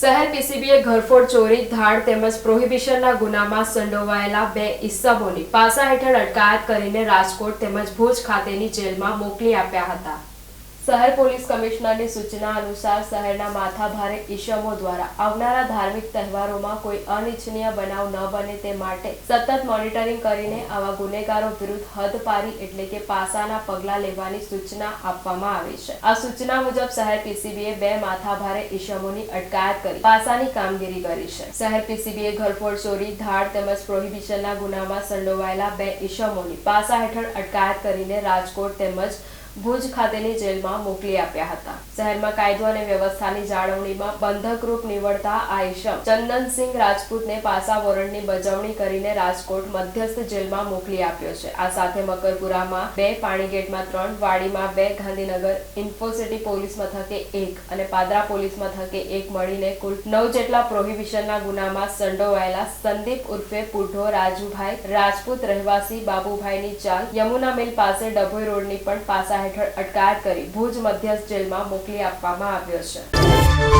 શહેર પીસીબીએ ઘરફોડ ચોરી, ધાડ તેમજ પ્રોહિબિશનના ગુનામાં સંડોવાયેલા બે ઇસમોની પાસા હેઠળ અટકાયત કરીને રાજકોટ તેમજ ભુજ ખાતેની જેલમાં મોકલી આપ્યા હતા. શહેર પોલીસ કમિશનરની સૂચના અનુસાર શહેરના માથાભારે ઈશમો દ્વારા આવનારા ધાર્મિક તહેવારોમાં કોઈ અનિચ્છનીય બનાવ ન બને તે માટે સતત મોનિટરિંગ કરીને આવા ગુનેગારો વિરુદ્ધ હદપારી એટલે કે પાસાના પગલાં લેવાની સૂચના આપવામાં આવી છે. આ સૂચના મુજબ શહેર પીસીબીએ બે માથાભારે ઈશમોની અટકાયત કરી, પાસાની કામગીરી કરી છે. શહેર પીસીબીએ ઘરફોડ ચોરી, ધાડ તેમજ પ્રોહિબિશનના ગુનામાં સંડોવાયેલા બે ઈશમોની પાસા હેઠળ અટકાયત કરીને રાજકોટ તેમજ ભુજ ખાતેની જેલમાં મોકલી આપ્યા હતા. શહેરમાં કાયદો અને વ્યવસ્થાની જાળવણીમાં બંધકરૂપ નીવડતા આ ઈશમ ચંદનસિંહ રાજપૂતને પાસા વોરંટની બજવણી કરીને રાજકોટ મધ્યસ્થ જેલમાં મોકલી આપ્યો છે. આ સાથે મકરપુરામાં બે, પાણીગેટમાં ત્રણ, વાડીમાં બે, ગાંધીનગર ઇન્ફોસિટી પોલીસ મથકે એક અને પાદરા પોલીસ મથકે એક મળીને કુલ નવ જેટલા પ્રોહિબિશનના ગુનામાં સંડોવાયેલા સંદીપ ઉર્ફે પુઢો રાજુભાઈ, રાજપૂત રહેવાસી બાબુભાઈની ચાલ યમુના મિલ પાસે ડભોઈ રોડની પણ પાસા હેઠળ અટકાયત કરી ભુજ મધ્યસ્થ જેલમાં મોકલી આપવામાં આવ્યો છે.